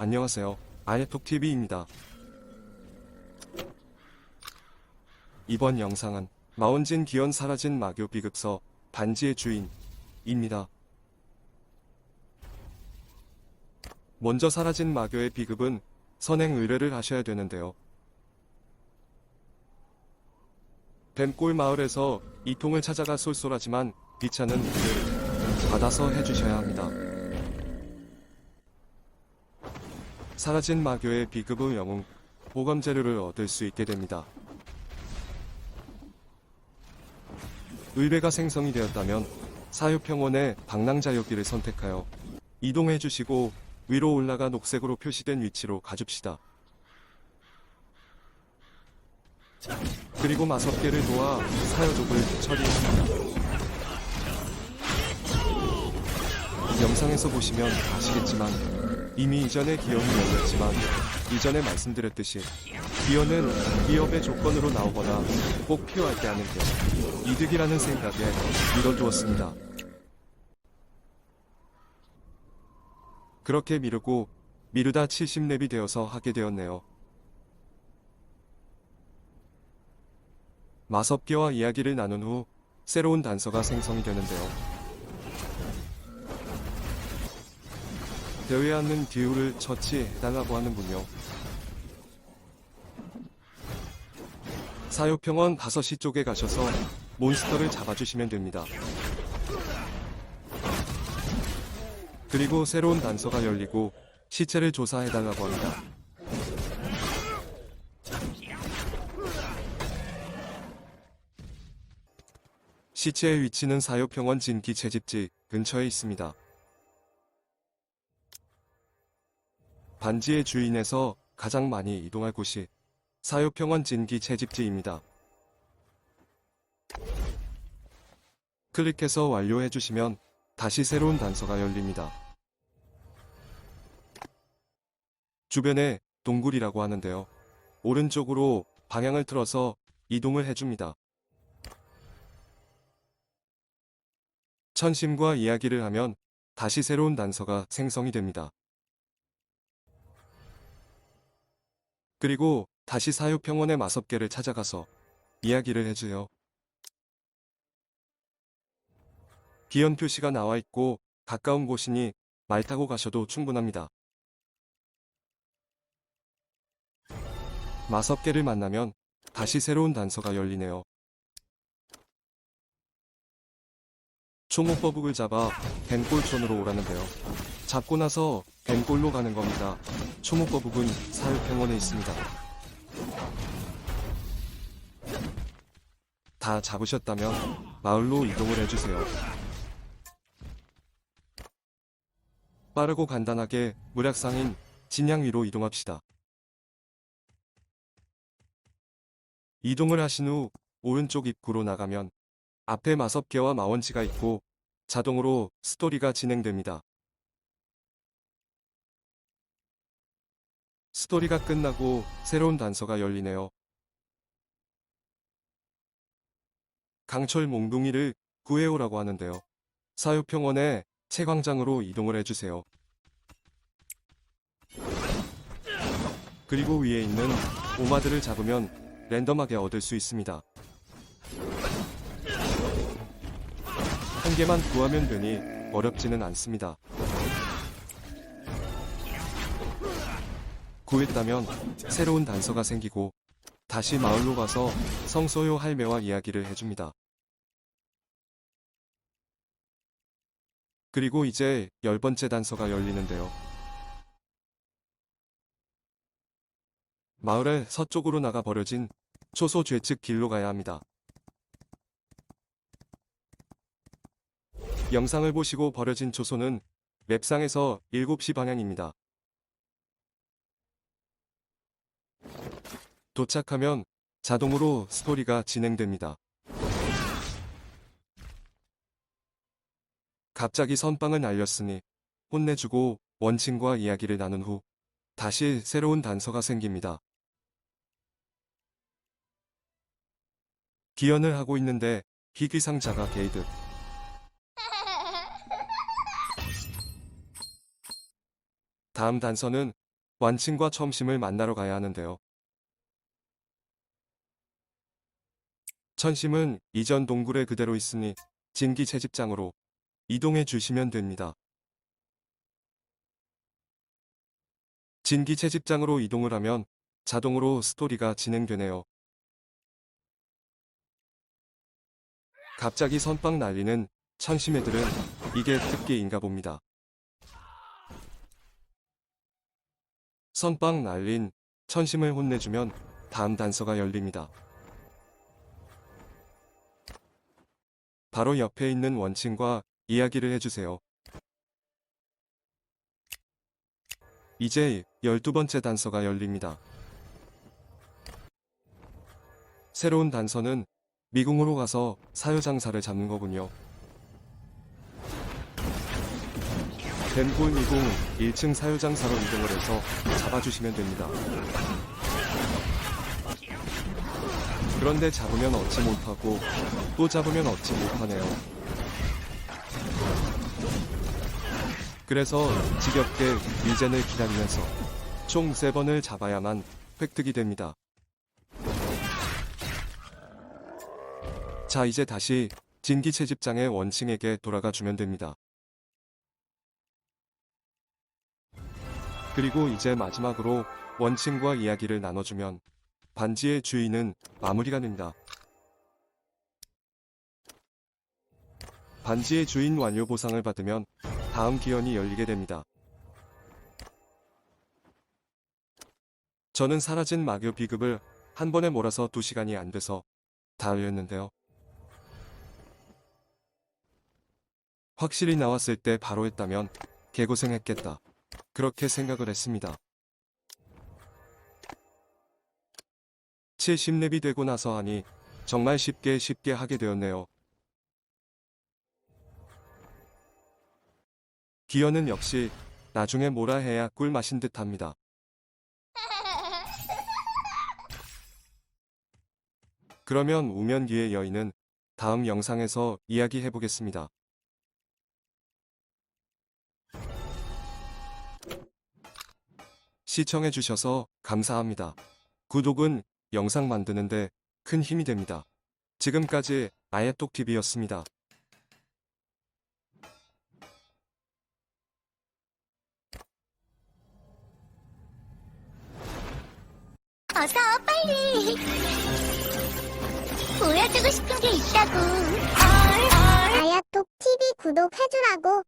안녕하세요. 아예톡TV입니다. 이번 영상은 마원진 기원 사라진 마교 비급서 반지의 주인입니다. 먼저 사라진 마교의 비급은 선행 의뢰를 하셔야 되는데요. 뱀골 마을에서 이 통을 찾아가 쏠쏠하지만 일을 받아서 해주셔야 합니다. 사라진 마교의 비급 후 영웅 보검 재료를 얻을 수 있게 됩니다. 의뢰가 생성이 되었다면 사유평원의 방랑자여기를 선택하여 이동해 주시고 위로 올라가 녹색으로 표시된 위치로 가줍시다. 그리고 마석계를 도와 사여족을 처리했습니다. 영상에서 보시면 아시겠지만 이미 이전에 기원이 열렸지만 이전에 말씀드렸듯이 기원은 기업의 조건으로 나오거나 꼭 필요할 때 하는 게 이득이라는 생각에 미뤄두었습니다. 그렇게 미루고 미루다 70렙이 되어서 하게 되었네요. 마섭기와 이야기를 나눈 후 새로운 단서가 생성이 되는데요. 앉는 듀우를 처치해달라고 하는군요. 사요평원 5시 쪽에 가셔서 몬스터를 잡아주시면 됩니다. 그리고 새로운 단서가 열리고 시체를 조사해달라고 합니다. 시체의 위치는 사요평원 진기 채집지 근처에 있습니다. 반지의 주인에서 가장 많이 이동할 곳이 사요평원 진기 채집지입니다. 클릭해서 완료해 주시면 다시 새로운 단서가 열립니다. 주변에 동굴이라고 하는데요. 오른쪽으로 방향을 틀어서 이동을 해줍니다. 천심과 이야기를 하면 다시 새로운 단서가 생성이 됩니다. 그리고 다시 사유평원의 마섭계를 찾아가서 이야기를 해줘요. 기현 표시가 나와 있고 가까운 곳이니 말 타고 가셔도 충분합니다. 마섭계를 만나면 다시 새로운 단서가 열리네요. 초목버북을 잡아 뱀골촌으로 오라는데요. 잡고 나서 뱀골로 가는 겁니다. 초목거북은 사육평원에 있습니다. 다 잡으셨다면 마을로 이동을 해주세요. 빠르고 간단하게 무략상인 진양 위로 이동합시다. 이동을 하신 후 오른쪽 입구로 나가면 앞에 마섭계와 마원지가 있고 자동으로 스토리가 진행됩니다. 스토리가 끝나고 새로운 단서가 열리네요. 강철 몽둥이를 구해오라고 하는데요. 사유평원의 채광장으로 이동을 해주세요. 그리고 위에 있는 오마들을 잡으면 랜덤하게 얻을 수 있습니다. 한 개만 구하면 되니 어렵지는 않습니다. 구했다면 새로운 단서가 생기고 다시 마을로 가서 성소요 할매와 이야기를 해줍니다. 그리고 이제 열 번째 단서가 열리는데요. 마을의 서쪽으로 나가 버려진 초소 좌측 길로 가야 합니다. 영상을 보시고 버려진 초소는 맵상에서 7시 방향입니다. 도착하면 자동으로 스토리가 진행됩니다. 갑자기 선빵을 날렸으니 혼내주고 원친과 이야기를 나눈 후 다시 새로운 단서가 생깁니다. 기연을 하고 있는데 희귀상자가 게이득. 다음 단서는 완친과 첨심을 만나러 가야 하는데요. 천심은 이전 동굴에 그대로 있으니 진기 채집장으로 이동해 주시면 됩니다. 진기 채집장으로 이동을 하면 자동으로 스토리가 진행되네요. 갑자기 선빵 날리는 천심 애들은 이게 특기인가 봅니다. 선빵 날린 천심을 혼내주면 다음 단서가 열립니다. 바로 옆에 있는 원친과 이야기를 해주세요. 이제 12번째 단서가 열립니다. 새로운 단서는 미궁으로 가서 사유장사를 잡는 거군요. 덴골 미궁 1층 사유장사로 이동을 해서 잡아주시면 됩니다. 그런데 잡으면 얻지 못하고 또 잡으면 얻지 못하네요. 그래서 지겹게 위젠을 기다리면서 총 3번을 잡아야만 획득이 됩니다. 자 이제 다시 진기 채집장의 원칭에게 돌아가 주면 됩니다. 그리고 이제 마지막으로 원칭과 이야기를 나눠주면 반지의 주인은 마무리가 됩니다. 반지의 주인 완료 보상을 받으면 다음 기현이 열리게 됩니다. 저는 사라진 마교 비급을 한 번에 몰아서 2시간이 안 돼서 다 열렸는데요. 확실히 나왔을 때 바로 했다면 개고생했겠다. 그렇게 생각을 했습니다. 70렙이 되고 나서 하니 정말 쉽게 쉽게 하게 되었네요. 기어는 역시 나중에 뭐라 해야 꿀맛인 듯 합니다. 그러면 우면기의 여인은 다음 영상에서 이야기해 보겠습니다. 시청해 주셔서 감사합니다. 구독은 영상 만드는데 큰 힘이 됩니다. 지금까지 아예똑TV였습니다. 어서 빨리 보여주고 싶은 게 있다고 아야톡 TV 구독해주라고